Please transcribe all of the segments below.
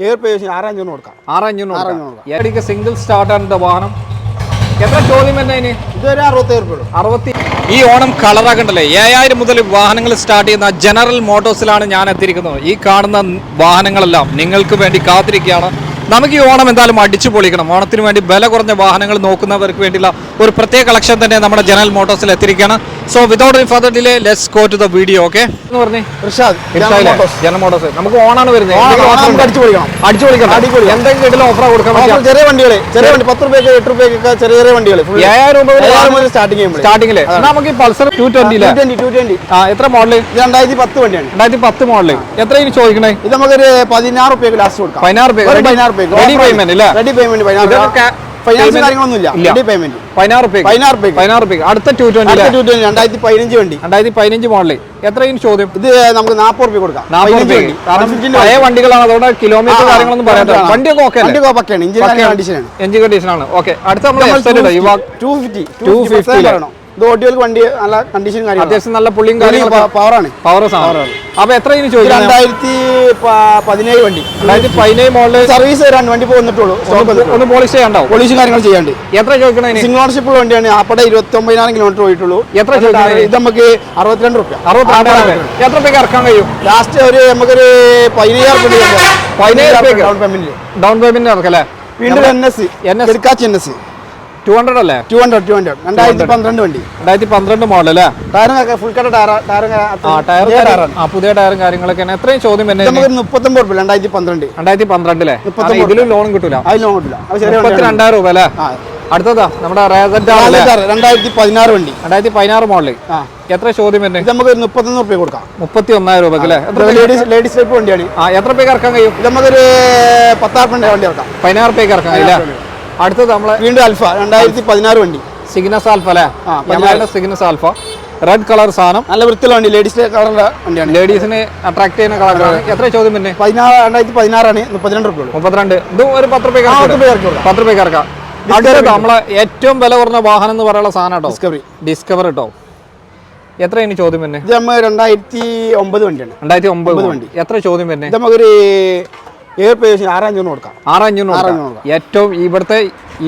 ഏഴ് പേജ് ആറഞ്ചിന് കൊടുക്കാം. കൊടുക്കാം. എടിക്ക് സിംഗിൾ സ്റ്റാർട്ടാണ് വാഹനം. എത്ര ചോദ്യം തന്നെ അതിന് ഇതൊരു അറുപത്തേഴ് രൂപ അറുപത്തി ഈ ഓണം കളറാക്കണ്ടല്ലേ ഏഴായിരം മുതൽ വാഹനങ്ങൾ സ്റ്റാർട്ട് ചെയ്യുന്ന ജനറൽ മോട്ടോഴ്സിലാണ് ഞാൻ എത്തിയിരിക്കുന്നത്. ഈ കാണുന്ന വാഹനങ്ങളെല്ലാം നിങ്ങൾക്ക് വേണ്ടി കാത്തിരിക്കുകയാണ്. നമുക്ക് ഈ ഓണം എന്തായാലും അടിച്ചു പൊളിക്കണം. ഓണത്തിന് വേണ്ടി വില കുറഞ്ഞ വാഹനങ്ങൾ നോക്കുന്നവർക്ക് വേണ്ടിയുള്ള ഒരു പ്രത്യേക കളക്ഷൻ തന്നെ നമ്മുടെ ജനറൽ മോട്ടോഴ്സിൽ എത്തിയിരിക്കുകയാണ്. So without further delay let's go to the video okay എന്ന് പറഞ്ഞേ ജനറൽ മോട്ടോഴ്സ്. നമുക്ക് ഓണാണ് വരുന്നത്? അടിച്ചു പൊളിക്കണം. അടിച്ചു പൊളിക്കണം. അടിപൊളി. എന്തെങ്കിലും കിട്ടില്ല ഓഫർ കൊടുക്കാൻ പറ്റും ചെറിയ വണ്ടികൾ ചെറിയ വണ്ടി പത്ത് റുപ്യക്ക് എട്ട് റുപ്യക്കൊക്കെ ചെറിയ ചെറിയ വണ്ടികൾ ഏഴായിരം രൂപ സ്റ്റാർട്ടിംഗ് ചെയ്യുമ്പോൾ നമുക്ക് ഈ Pulsar two twenty two twenty ആ എത്ര മോഡൽ രണ്ടായിരത്തി പത്ത് വണ്ടിയാണ്. രണ്ടായിരത്തി പത്ത് മോഡൽ എത്ര ഇനി ചോദിക്കണേ? ഇത് നമുക്കൊരു പതിനാറ് റുപ്യക്ക് ലാസ്റ്റ് കൊടുക്കാം. പതിനാറ് പതിനാറ് റെഡി പേയ്മെന്റ് ഇല്ലേ. റെഡി പേയ്മെന്റ് ഫൈനാൻസ് കാര്യങ്ങളൊന്നുമില്ല. റെഡി പേയ്മെന്റ് പതിനാറ് പതിനാറ് പതിനാറ് അടുത്ത ടു ട്വന്റി ടു ട്വന്റി രണ്ടായിരത്തി പതിനഞ്ച് വണ്ടി. രണ്ടായിരത്തി പതിനഞ്ച് മോഡൽ. എത്ര ചോദ്യം? ഇത് നമുക്ക് നാൽപ്പത് റുപ്യ കൊടുക്കാം. നാൽപ്പത് വണ്ടി. പതിനഞ്ചിന്റെ പഴയ വണ്ടികളാണ്. അതുകൊണ്ട് കിലോമീറ്റർ കാര്യങ്ങളൊന്നും പറയാൻ വണ്ടിയൊക്കെ ഓക്കെ വണ്ടിയൊക്കെ പക്കയാണ് ഇഞ്ചിൻ കണ്ടീഷനാണ് എഞ്ചിൻ കണ്ടീഷനാണ് ഓക്കെ അടുത്ത നമ്മൾ ടു ഫിഫ്റ്റി 250 ലെ. ഇത് ഓട്ടികൾക്ക് വണ്ടി നല്ല കണ്ടീഷൻ കാര്യങ്ങൾ അത്യാവശ്യം നല്ല പുള്ളിയും പവറാണ് പവർ സാധനം. അപ്പൊ എത്ര ഇനി ഇത് രണ്ടായിരത്തി പതിനേഴ് വണ്ടി. രണ്ടായിരത്തി പതിനേഴ് മോഡൽ സർവീസ് രണ്ട് വണ്ടി വന്നിട്ടുള്ളൂ ഒന്ന് പോളിഷ് ചെയ്യണ്ടോ പോലീസും കാര്യങ്ങൾ ചെയ്യാണ്ട്. എത്ര ചോദിക്കണേ? സിംഗിൾ ഓണർഷിപ്പ് ഉള്ള വണ്ടിയാണ്. ആപ്പടെ ഇരുപത്തി ഒമ്പതിനായിരം കിലോമീറ്റർ പോയിട്ടുള്ളൂ. എത്ര ചോദിക്കണേ? ഇത് നമുക്ക് അറുപത്തിരണ്ട് റുപ്യ. അറുപത്തിരണ്ടായിരം രൂപ. എത്ര രൂപയ്ക്ക് ഇറക്കാൻ കഴിയും? ലാസ്റ്റ് ഒരു നമുക്കൊരു പതിനയ്യായിരം റുപ്യ പതിനയ്യായിരം രൂപയ്ക്ക്? ഡൗൺ പേയ്മെന്റ് ഡൗൺ പേയ്മെന്റ് ഇറക്കല്ലേ? വീണ്ടും എൻ എസ്. എടുക്കാച്ച് എൻ എസ് ടു ഹൺഡ്രഡ് അല്ലേ? ടു ഹൺഡ്രഡ് ടു ഹൺഡ്രഡ് രണ്ടായിരത്തി പന്ത്രണ്ട് വണ്ടി. രണ്ടായിരത്തി പന്ത്രണ്ട് മോഡൽ അല്ലേ? ടയറും ഫുൾ കട്ട ടയർ ടയറും ആ ടയർ ആ പുതിയ ടയറും കാര്യങ്ങളൊക്കെ എത്രയും ചോദ്യം തന്നെ മുപ്പത്തൊമ്പത് രൂപ രണ്ടായിരത്തി പന്ത്രണ്ട്. രണ്ടായിരത്തി പന്ത്രണ്ടിലെ. ഇതിലും ലോൺ കിട്ടൂല. അതിൽ ലോൺ കിട്ടില്ല അത് ചെറിയ മുപ്പത്തി രണ്ടായിരം രൂപ അല്ലേ. അടുത്തതാ നമ്മുടെ രണ്ടായിരത്തി പതിനാറ് വണ്ടി. രണ്ടായിരത്തി പതിനാറ് മോഡൽ എത്ര ചോദ്യം ഇത് നമുക്ക് മുപ്പത്തൊന്ന് റുപ്യ കൊടുക്കാം. മുപ്പത്തി ഒന്നായിരം രൂപ അല്ലേ ലേഡീസ് ലേഡീസ് ടൈപ്പ് വണ്ടിയാണ്. ആ എത്ര രൂപയ്ക്ക് ഇറക്കാൻ കഴിയും? നമുക്കൊരു പത്താറ് വണ്ടി ഇറക്കാം. പതിനാറ് രൂപയ്ക്ക് ഇറക്കാൻ കഴിയില്ല അടുത്തത് നമ്മളെ വീണ്ടും അൽഫ രണ്ടായിരത്തി പതിനാറ് വണ്ടി. സിഗ്നസ് ആൽഫ അല്ലേ? പതിനാറിന്റെ സിഗ്നസ് ആൽഫ റെഡ് കളർ സാധനം. നല്ല വൃത്തിയുള്ള വണ്ടി ലേഡീസ് കളറിന്റെ വണ്ടിയാണ്. ലേഡീസിന് അട്രാക്ട് ചെയ്യുന്ന കളർ എത്ര ചോദ്യം പിന്നെ പതിനാറ് രണ്ടായിരത്തി പതിനാറാണ് മുപ്പത്തിരണ്ട് റുപ്യ മുപ്പത്തിരണ്ട്. ഇത് ഒരു പത്ത് റുപ്യ പത്ത് റുപ്യ ഇറക്കാം. അടുത്തത് നമ്മളെ ഏറ്റവും വില കുറഞ്ഞ വാഹനം എന്ന് പറയാനുള്ള സാധനം കേട്ടോ. ഡിസ്കവറി ഡിസ്കവർ കേട്ടോ എത്ര ഇനി ചോദ്യം പിന്നെ ഇത് നമ്മൾ രണ്ടായിരത്തി ഒമ്പത് വണ്ടിയാണ്. രണ്ടായിരത്തി ഒമ്പത് വണ്ടി. എത്ര ചോദ്യം പിന്നെ നമുക്കൊരു ഏഴ് ആറ് അഞ്ഞൂറ് കൊടുക്കാം. ആറ് അഞ്ഞൂറ്. ഏറ്റവും ഇവിടുത്തെ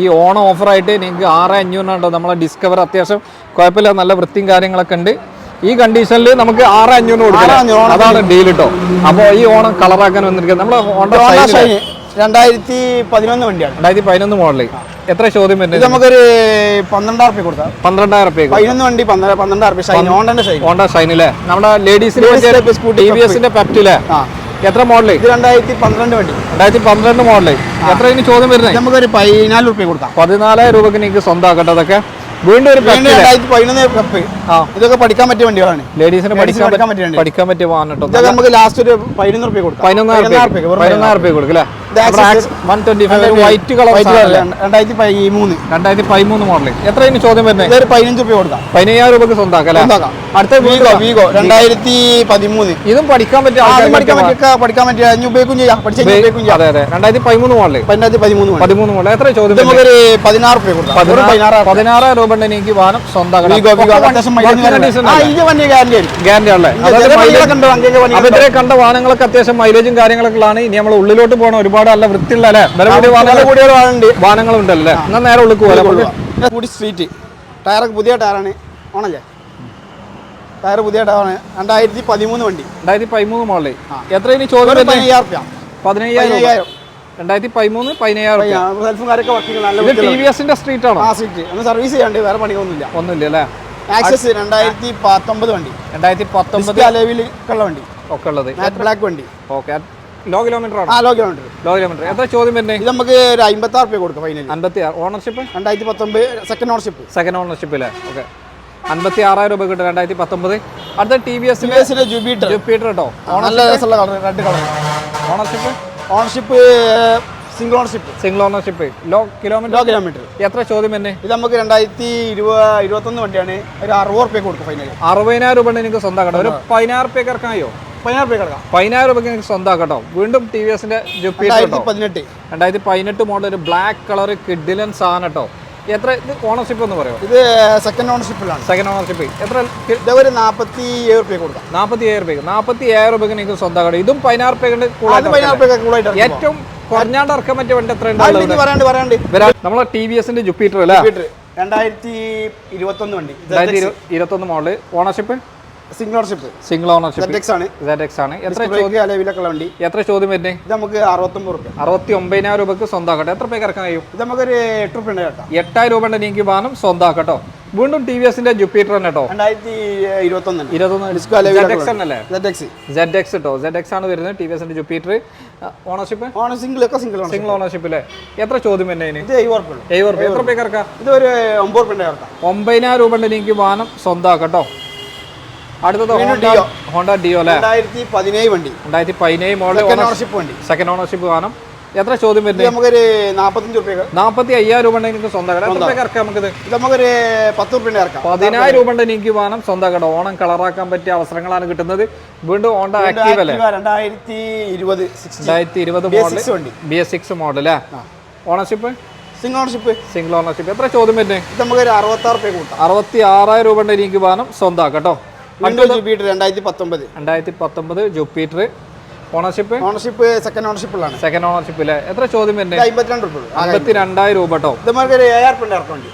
ഈ ഓണം ഓഫറായിട്ട് നിങ്ങൾക്ക് ആറ് അഞ്ഞൂറിനുണ്ടോ നമ്മളെ ഡിസ്കവർ അത്യാവശ്യം കുഴപ്പമില്ല നല്ല വൃത്തിയും കാര്യങ്ങളൊക്കെ ഉണ്ട്. ഈ കണ്ടീഷനിൽ നമുക്ക് ആറ് അഞ്ഞൂറ് കൊടുക്കാം അതാണ് ഡീൽ കേട്ടോ അപ്പോൾ ഈ ഓണം കളറാക്കാൻ വന്നിരിക്കുന്നത് നമ്മളെ ഷൈൻ ഷൈൻ രണ്ടായിരത്തി പതിനൊന്ന് വണ്ടിയാണ്. രണ്ടായിരത്തി പതിനൊന്ന് മോഡൽ എത്ര ചോദ്യം വരുന്നത്? നമുക്കൊരു പന്ത്രണ്ടായിരം റുപ്യ കൊടുക്കാം. പന്ത്രണ്ടായിരം റുപ്യ പതിനൊന്ന് വണ്ടി പന്ത്രണ്ട് പന്ത്രണ്ടായിരം റുപ്യ ഷൈൻ ഹോണ്ടന്റെ ഷൈൻ ഹോണ്ട ഷൈനിലെ നമ്മുടെ ലേഡീസിന്റെ ടി വി എസിന്റെ പെപ്റ്റിലെ എത്ര മോഡൽ ഇത് രണ്ടായിരത്തി പന്ത്രണ്ട് വണ്ടി. രണ്ടായിരത്തി പന്ത്രണ്ട് മോഡൽ എത്ര ഇനി ചോദ്യം വരുന്നത് നമുക്കൊരു പതിനാല് രൂപ കൊടുക്കാം. പതിനാലായിരം രൂപക്ക് നിങ്ങൾക്ക് സ്വന്തമാക്കട്ടെ അതൊക്കെ. വീണ്ടും ഒരു രണ്ടായിരത്തി പതിനൊന്ന് കപ്പ് ആ. ഇതൊക്കെ പഠിക്കാൻ പറ്റിയ വണ്ടികളാണ്. ലേഡീസിന് പഠിക്കാൻ പഠിക്കാൻ പറ്റ- പറ്റിയ. പഠിക്കാൻ പറ്റിയ വാഹനം നമുക്ക് ലാസ്റ്റ് ഒരു പതിനൊന്ന് റുപ്യ കൊടുക്കാം. പതിനൊന്നായിരം റുപ്യ പതിനൊന്നായിരം റുപ്യ കൊടുക്കും. അല്ലേ വൈറ്റ് കളർ. രണ്ടായിരത്തി പതിമൂന്ന് രണ്ടായിരത്തി പതിമൂന്ന് ഇനി ചോദ്യം വരുന്നത് പതിനഞ്ച് രൂപ കൊടുക്കാം. പതിനയ്യായിരം രൂപക്ക് സ്വന്തമാക്കാം അടുത്ത വീഗോ വീഗോ രണ്ടായിരത്തി പതിമൂന്ന് ഇതും പഠിക്കാൻ പറ്റിയ പഠിക്കാൻ പറ്റിയ പഠിക്കാൻ പറ്റിയ ഉപയോഗിക്കും ചെയ്യാം. പഠിച്ച ഉപയോഗിക്കും അതെ അതെ. രണ്ടായിരത്തി പതിമൂന്ന് മോഡൽ രണ്ടായിരത്തി പതിമൂന്ന് പതിമൂന്ന് മോഡൽ എത്ര ചോദ്യം? നമുക്കൊരു പതിനാറ് രൂപ കൊടുക്കാം. പതിനാറ് പതിനാറായിരം രൂപ ഉണ്ട് എനിക്ക് വാഹനം വണ്ടി ഗ്യാരണ്ടി ആണല്ലേ കണ്ട. വാഹനങ്ങളൊക്കെ അത്യാവശ്യം മൈലേജും കാര്യങ്ങളൊക്കെ ഉള്ളതാണ്. ഇനി നമ്മൾ ഉള്ളിലോട്ട് പോകണം ഒരുപാട് നല്ല വൃത്തിയുള്ള അല്ലേ? വില കൂടിയ വില വാഹനങ്ങൾ കൂടിയ വാഹനമുണ്ട്. വാഹനങ്ങൾ എന്നാൽ നേരെ ഉള്ളിൽ പോലെ കൂടി സ്ട്രീറ്റ് ടയറൊക്കെ പുതിയ ടയറാണ് ഓണല്ലേ? ടയർ പുതിയ ടയറാണ് രണ്ടായിരത്തി പതിമൂന്ന് വണ്ടി. രണ്ടായിരത്തി പതിമൂന്ന് മോളിൽ എത്ര ഇനി ചോദ്യം? പതിനയ്യായിരം പതിനയ്യായിരം രണ്ടായിരത്തി പതിമൂന്ന് പതിനയ്യായിരം രൂപ. സെൽഫും കാര്യമൊക്കെ വർക്കിംഗ് നല്ല ഇത് ടി വി എസിന്റെ സ്ട്രീറ്റ് ആണോ? ആ സ്ട്രീറ്റ് ഒന്ന് സർവീസ് ചെയ്യാണ്ട് വേറെ പണിയൊന്നുമില്ല. ഒന്നുമില്ല അല്ലേ? ആക്സസ് രണ്ടായിരത്തി പത്തൊമ്പത് വണ്ടി. രണ്ടായിരത്തി പത്തൊമ്പത് ലെവലിൽ ഉള്ള വണ്ടി. ഒക്കെ ഉള്ളത്. ബ്ലാക്ക് വണ്ടി. ഓക്കെ ലോ കിലോമീറ്റർ ആണ്? ആ ലോ കിലോമീറ്റർ. Low kilometre. എത്ര ചോദ്യം വരുന്നത് ഇത് നമുക്ക് ഒരു അമ്പത്തി ആറ് രൂപ കൊടുക്കാം ഫൈനൽ അമ്പത്തി ആറ് ഓണർഷിപ്പ്? രണ്ടായിരത്തി പത്തൊമ്പത് സെക്കൻഡ് ഓണർഷിപ്പ് സെക്കൻഡ് ഓണർഷിപ്പ് അല്ലേ ഓക്കെ. അമ്പത്തി ആറായിരം രൂപ കിട്ടും രണ്ടായിരത്തി പത്തൊമ്പത് അടുത്ത ടി വി എസിന്റെ ജൂപ്പിറ്റർ ജൂപ്പിറ്റർ കേട്ടോ നല്ല രസമുള്ള colour red colour ownership ownership single ownership single ownership low kilometre? Low kilometre. എത്ര ചോദ്യം തന്നെ ഇത് നമുക്ക് രണ്ടായിരത്തി ഇരുപത് ഇരുപത്തൊന്ന് വണ്ടിയാണ്. ഒരു അറുപത് റുപ്യ കൊടുക്കും ഫൈനൽ അറുപതിനായിരം രൂപ എനിക്ക് സ്വന്തമാക്കട്ടോ ഒരു പതിനായിരം റുപ്യ കിടക്കാം പതിനായിരം രൂപയ്ക്ക് എനിക്ക് സ്വന്തമാക്കട്ടോ വീണ്ടും ടി വി എസിന്റെ രണ്ടായിരത്തി പതിനെട്ട്. രണ്ടായിരത്തി പതിനെട്ട് മോഡൽ ഒരു ബ്ലാക്ക് കളർ കിഡിലൻ സാധനം കേട്ടോ എത്ര ഇത് ഓണർഷിപ്പ് എന്ന് പറയുമോ ഇത് സെക്കൻഡ് ഓണർഷിപ്പിലാണ് സെക്കൻഡ് ഓണർഷിപ്പ് എത്ര ഒരു നാൽപ്പത്തി ഏഴ് റുപ്യ കൊടുക്കാം നാൽപ്പത്തി ഏഴ് രൂപയ്ക്ക് നാൽപ്പത്തി ഏഴ് രൂപയ്ക്ക് നിങ്ങൾക്ക് സ്വന്തമാക്കണം ഇതും പതിനാറ് രൂപ. ഏറ്റവും കുറഞ്ഞാണ്ട് ഇറക്കാൻ പറ്റിയ വണ്ടി എത്ര നമ്മളെ ടി വി എസിന്റെ ജുപ്പിറ്റർ അല്ലേ? രണ്ടായിരത്തി ഇരുപത്തൊന്ന് വണ്ടി. ഇരുപത്തൊന്ന് model ownership single ownership single ownership ആണ്. എത്ര ബ്രേക്ക് അലവിലൊക്കെ വണ്ടി? എത്ര ചോദ്യം ഇത് നമുക്ക് അറുപത്തൊമ്പത് റുപ്യ അറുപത്തി ഒമ്പതിനായിരം സ്വന്തമാക്കട്ടെ. എത്ര പേക്ക് ഇറക്കാൻ കഴിയും? ഇത് നമുക്കൊരു എട്ട് റുപ്യ കേട്ടോ. എട്ടായിരം രൂപയുടെ നിങ്ങൾക്ക് വാഹനം സ്വന്തമാക്കട്ടോ. വീണ്ടും ടി വി എസിന്റെ ജുപ്പിറ്റർ തന്നെ കേട്ടോ. സെഡ് എക്സ് സെഡ് എക്സ് ആണ് വരുന്നത് ടി വി എസിന്റെ Jupiter ownership single single ownership അല്ലേ എത്ര ചോദ്യം എന്നെ രൂപ എത്ര പേർക്ക് ഇറക്കാം? ഇത് ഒരു ഒമ്പത് രൂപ ഉണ്ട് ഒമ്പതിനായിരം വാഹനം സ്വന്തമാക്കട്ടോ. അടുത്തത് ഡിയോ. ഹോണ്ട ഡിയോ അല്ലേ? രണ്ടായിരത്തി പതിനേഴ് വണ്ടി. രണ്ടായിരത്തി പതിനേഴ് മോഡൽ ഓണർഷിപ്പ് വണ്ടി. സെക്കൻഡ് ഓണർഷിപ്പ് വാഹനം. എത്ര ചോദ്യം വരുന്നത് നമുക്കൊരു നാൽപ്പത്തഞ്ച് രൂപ നാൽപ്പത്തി അയ്യായിരം രൂപ നിങ്ങൾക്ക് സ്വന്തമാക്കാം എത്ര ഇറക്കാം നമുക്കിത്? നമുക്കൊരു പത്ത് രൂപ ഇറക്കാം. പതിനായിരം രൂപ നിങ്ങൾക്ക് വാഹനം കട. ഓണം കളറാക്കാൻ പറ്റിയ അവസരങ്ങളാണ് കിട്ടുന്നത്. വീണ്ടും ഓണ്ട ആക്റ്റീവ് അല്ലേ? രണ്ടായിരത്തി ഇരുപത് രണ്ടായിരത്തി ഇരുപത് model B S six model അല്ലേ? Ownership single ownership single ownership എത്ര ചോദ്യം വരുന്നത് നമുക്കൊരു അറുപത്താറ് രൂപ കൂട്ടാം. അറുപത്തി ആറായിരം രൂപ നിങ്ങൾക്ക് വാഹനം സ്വന്തമാക്കട്ടോ വീണ്ടും ജൂപ്പിറ്റർ രണ്ടായിരത്തി പത്തൊമ്പത് രണ്ടായിരത്തി പത്തൊമ്പത് ജൂപ്പിറ്റർ ഓണർഷിപ്പ് ഓണർഷിപ്പ് സെക്കൻഡ് ഓണർഷിപ്പിലാണ് സെക്കൻഡ് ഓണർഷിപ്പ് അല്ലേ എത്ര ചോദ്യം വരുന്നത് അമ്പത്തിരണ്ട് രൂപ അമ്പത്തിരണ്ടായിരം രൂപ കേട്ടോ ഇത് നമുക്കൊരു ഏഴായിരം റുപ്യ ഇറക്കം വണ്ടി.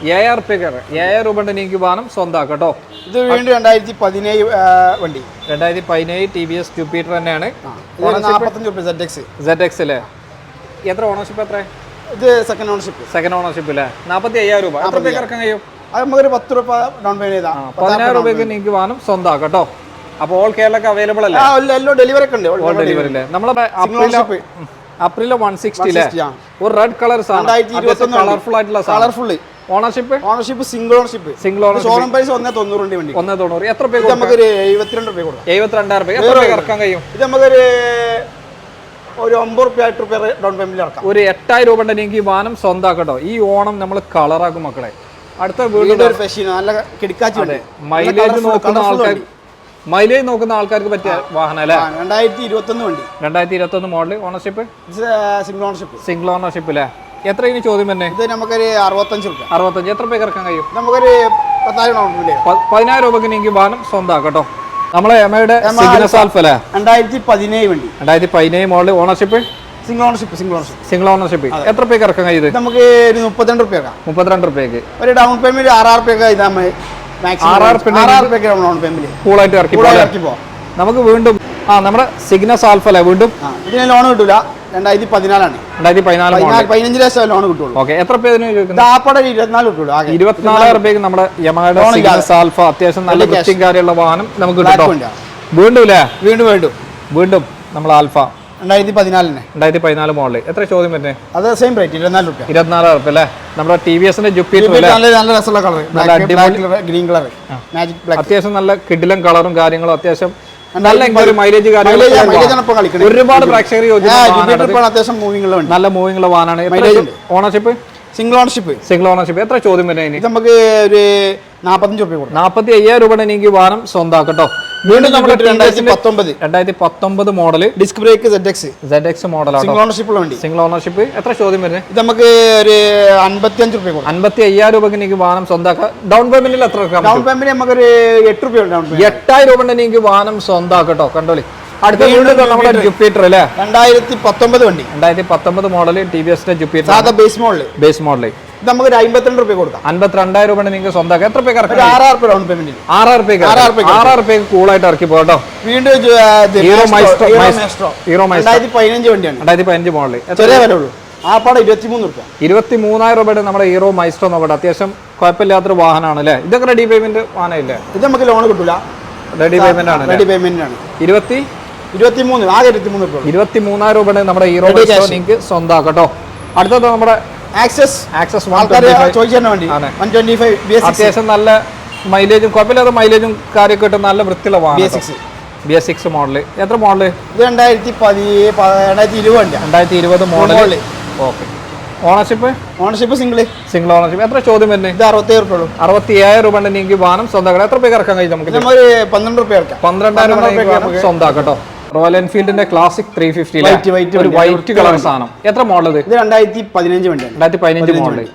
ഏഴായിരം രൂപ നിങ്ങൾക്ക് വാഹനം സ്വന്തമാക്കട്ടോ ഇത് വീണ്ടും രണ്ടായിരത്തി പതിനേഴ് വണ്ടി. രണ്ടായിരത്തി പതിനേഴ് ടി വി എസ് ജൂപ്പിറ്റർ തന്നെയാണ് നാൽപ്പത്തഞ്ച് സെഡ് എക്സ് സെഡ് എക്സ് അല്ലേ എത്ര ഓണർഷിപ്പ് എത്ര? ഇത് സെക്കൻഡ് ഓണർഷിപ്പ് സെക്കൻഡ് ഓണർഷിപ്പ് അല്ലേ നാൽപ്പത്തി അയ്യായിരം രൂപ. എത്ര ഇറക്കാൻ കഴിയും? അത് നമുക്കൊരു പത്ത് രൂപ ഡൗൺ പേയ്മെന്റ് ചെയ്താൽ പതിനായിരം രൂപയ്ക്ക് നിങ്ങൾക്ക് വാഹനം സ്വന്തമാക്കട്ടോ അപ്പോൾ ഓൾ കേരളക്ക് അവൈലബിൾ അല്ല? എല്ലാം ഡെലിവറി ഒക്കെ ഉണ്ട്. ഓൾ ഡെലിവറി അല്ലേ? നമ്മളെ ownership. അപ്രില വൺ സിക്സ്റ്റി 160 ആ. ഒരു റെഡ് കളർ കളർഫുൾ ആയിട്ടുള്ള colourful ownership ownership single ownership single ownership showroom price ഒന്നേ തൊണ്ണൂറുണ്ട് വണ്ടി ഒന്നേ തൊണ്ണൂറ്. എത്ര പേക്ക് നമുക്ക് എഴുപത്തിരണ്ട് രൂപ കൊടുക്കാം. എഴുപത്തിരണ്ടായിരം രൂപ എത്ര പേക്ക് ഇറക്കാൻ കഴിയും? ഇത് നമുക്കൊരു ഒരു ഒമ്പത് റുപ്യ എട്ട് റുപ്യ ഡൗൺ പേയ്മെന്റ് ഇറക്കാം. ഒരു എട്ടായിരം രൂപ ഉണ്ടെങ്കിൽ വാനം സ്വന്തമാക്കട്ടോ ഈ ഓണം നമ്മൾ കളറാക്കും മക്കളെ. അടുത്ത നല്ല കിടക്കാച്ചി മൈലേജ് നോക്കുന്ന ആൾക്കാർ മൈലേജ് നോക്കുന്ന ആൾക്കാർക്ക് പറ്റിയ വാഹനം അല്ലേ? രണ്ടായിരത്തി ഇരുപത്തൊന്ന് വണ്ടി. രണ്ടായിരത്തി ഇരുപത്തൊന്ന് model ownership single ownership single ownership അല്ലേ? എത്ര ഇനി ചോദ്യം തന്നെ ഇത് നമുക്കൊരു അറുപത്തഞ്ച് രൂപ അറുപത്തഞ്ച്. എത്ര പേർക്ക് ഇറക്കാൻ കഴിയും? നമുക്കൊരു പത്തായിരം പതിനായിരം രൂപക്ക് നിങ്ങൾക്ക് വാഹനം കേട്ടോ നമ്മളെ എമയുടെ രണ്ടായിരത്തി പതിനേഴ് വണ്ടി. രണ്ടായിരത്തി പതിനേഴ് model ownership single ownership single ownership single ownership എത്ര പേക്ക് ഇറക്കാൻ കഴിയും ഇത് ഇത് നമുക്ക് ഒരു മുപ്പത്തിരണ്ട് റുപ്യ മുപ്പത്തിരണ്ട് റുപ്യക്ക് ഒരു ഡൗൺ പേയ്മെന്റ് ആറായിരം റുപ്യ ഇതാ കൂളായിട്ട് ഇറക്കി നമുക്ക് വീണ്ടും ആ നമ്മുടെ സിഗ്നസ് ആൽഫ അല്ലേ വീണ്ടും? ഇതിന് ലോൺ കിട്ടൂല. രണ്ടായിരത്തി പതിനാലാണ് രണ്ടായിരത്തി പതിനാല് പതിനഞ്ച് ലക്ഷം ലോൺ കിട്ടുള്ളൂ. ഓക്കെ എത്ര ആപ്പാടെ ഇരുപത്തിനാല് കിട്ടുള്ളൂ ഇരുപത്തിനാലായിരം രൂപയ്ക്ക് നമ്മുടെ യമഹയുടെ സിഗ്നസ് ആൽഫ അത്യാവശ്യം നല്ല വൃത്തിയും കാര്യമുള്ള വാഹനം നമുക്ക് വീണ്ടും ഇല്ലേ? വീണ്ടും വീണ്ടും. വീണ്ടും നമ്മൾ ആൽഫ രണ്ടായിരത്തി പതിനാലിന്. രണ്ടായിരത്തി പതിനാല് മോഡൽ എത്ര ചോദ്യം വരുന്നത് അത് സെയിം റേറ്റ് ഇരുപത്തിനാല് റുപ്യ. ഇരുപത്തിനാലായിരം റുപ്യ അല്ലേ? നമ്മുടെ ടി വി എസിന്റെ നല്ല നല്ല രസമുള്ള കളർ നല്ല അടിപൊളി- ഗ്രീൻ കളർ മാജിക് ബ്ലാക്ക് അത്യാവശ്യം നല്ല കിഡിലും കളറും കാര്യങ്ങളും അത്യാവശ്യം നല്ല മൈലേജ് ഒരുപാട് പ്രേക്ഷകർ അത്യാവശ്യം മൂവിംഗ് നല്ല മൂവിംഗ് ഉള്ള വാഹനമാണ്. Mileage ownership single ownership single ownership എത്ര ചോദ്യം വരുന്നത് നമുക്ക് ഒരു നാൽപ്പത്തഞ്ച് രൂപ നാൽപ്പത്തി അയ്യായിരം രൂപയുടെ എനിക്ക് വാഹനം സ്വന്തമാക്കട്ടോ വീണ്ടും നമ്മുടെ രണ്ടായിരത്തി പത്തൊമ്പത്. രണ്ടായിരത്തി പത്തൊമ്പത് model disc brake Z X Z X മോഡലാണ് സിംഗിൾ ഓണർഷിപ്പിന് വേണ്ടി. സിംഗിൾ ഓണർഷിപ്പ് എത്ര ചോദ്യം വരുന്നത് ഇത് നമുക്ക് ഒരു അൻപത്തി അഞ്ച് കൊടുക്കാം. അൻപത്തി അയ്യായിരം രൂപക്ക് എനിക്ക് വാഹനം സ്വന്തമാക്കാം ഡൗൺ പേയ്മെന്റിൽ എത്ര ഡൗൺ പേയ്മെന്റ് നമുക്കൊരു എട്ട് രൂപ ഡൗൺ എട്ടായിരം രൂപ കൊണ്ട് എനിക്ക് വാഹനം സ്വന്തമാക്കട്ടോ കണ്ടോളി. അടുത്ത വീണ്ടും നമ്മുടെ ജുപ്പിറ്റർ അല്ലേ? രണ്ടായിരത്തി പത്തൊമ്പത് വണ്ടി. രണ്ടായിരത്തി പത്തൊമ്പത് മോഡൽ ടി വി എസിന്റെ Jupiter base model base model ഇത് നമുക്കൊരു അമ്പത്തിരണ്ട് രൂപ കൊടുക്കാം. അൻപത്തിരണ്ടായിരം രൂപ നിങ്ങൾക്ക് സ്വന്തമാക്കാം. എത്ര പേ കറക്റ്റ് ആറായിരം റുപ്യ ഡൗൺ പേയ്മെന്റ് ആറായിരം രൂപയ്ക്ക് ആറായിരം രൂപയ്ക്ക് ആറായിരം രൂപയ്ക്ക് കൂളായിട്ട് ഇറക്കി പോകട്ടോ വീണ്ടും ഹീറോ മൈസ്ട്രോ ഹീറോ മൈസ്ട്രോ രണ്ടായിരത്തി പതിനഞ്ച് വണ്ടിയാണ്. രണ്ടായിരത്തി പതിനഞ്ച് മോഡൽ ചെറിയ വില ഉള്ളൂ ആ പാടെ ഇരുപത്തിമൂന്ന് രൂപ ഇരുപത്തി മൂന്നായിരം രൂപയുടെ നമ്മുടെ ഹീറോ മൈസ്ട്രോ നോക്കട്ടെ. അത്യാവശ്യം കുഴപ്പമില്ലാത്തൊരു വാഹനമാണ് അല്ലേ? ഇതൊക്കെ റെഡി പേയ്മെന്റ് വാഹനമില്ലേ? ഇത് നമുക്ക് ലോൺ കിട്ടില്ല റെഡി പേയ്മെന്റ് ആണ് റെഡി പേയ്മെന്റ് ആണ്. ഇരുപത്തി? ഇരുപത്തിമൂന്ന് ആകെ ഇരുപത്തിമൂന്ന് റുപ്യ ഇരുപത്തി മൂന്നായിരം രൂപയുടെ നമ്മുടെ ഹീറോ മൈസ്ട്രോ. നിങ്ങൾക്ക് സ്വന്തമാക്കട്ടോ അടുത്തത് നമ്മുടെ ആക്സസ് ആക്സസ് വേണ്ടി. വൺ ട്വന്റി ഫൈവ് അത്യാവശ്യം നല്ല മൈലേജും കുഴപ്പമില്ലാതെ മൈലേജും കാര്യമൊക്കെ കിട്ടും നല്ല വൃത്തിയുള്ള ബി വാഹനം S six B S six model എത്ര മോഡൽ ഇത് രണ്ടായിരത്തി പതി രണ്ടായിരത്തി ഇരുപത് രണ്ടായിരത്തി ഇരുപത് model. Okay ownership ownership single single ownership എത്ര ചോദ്യം വരുന്നത് ഇത് അറുപത്തേഴ് റുപ്യ ഉള്ളൂ. അറുപത്തി ഏഴ് രൂപ ഉണ്ടെങ്കിൽ വാഹനം സ്വന്തമാക്കണം. എത്ര പേർക്ക് ഇറക്കാൻ കഴിയും നമുക്ക്? പന്ത്രണ്ട് രൂപ പന്ത്രണ്ടായിരം രൂപ സ്വന്തമാക്കട്ടോ റോയൽ എൻഫീൽഡിന്റെ ക്ലാസിക് ത്രീ ഫിഫ്റ്റി വൈറ്റ് ഒരു വൈറ്റ് കളർ സാധനം. എത്ര മോഡൽ ഇത്? ഇത് രണ്ടായിരത്തി പതിനഞ്ച് വണ്ടിയാണ്. രണ്ടായിരത്തി പതിനഞ്ച് model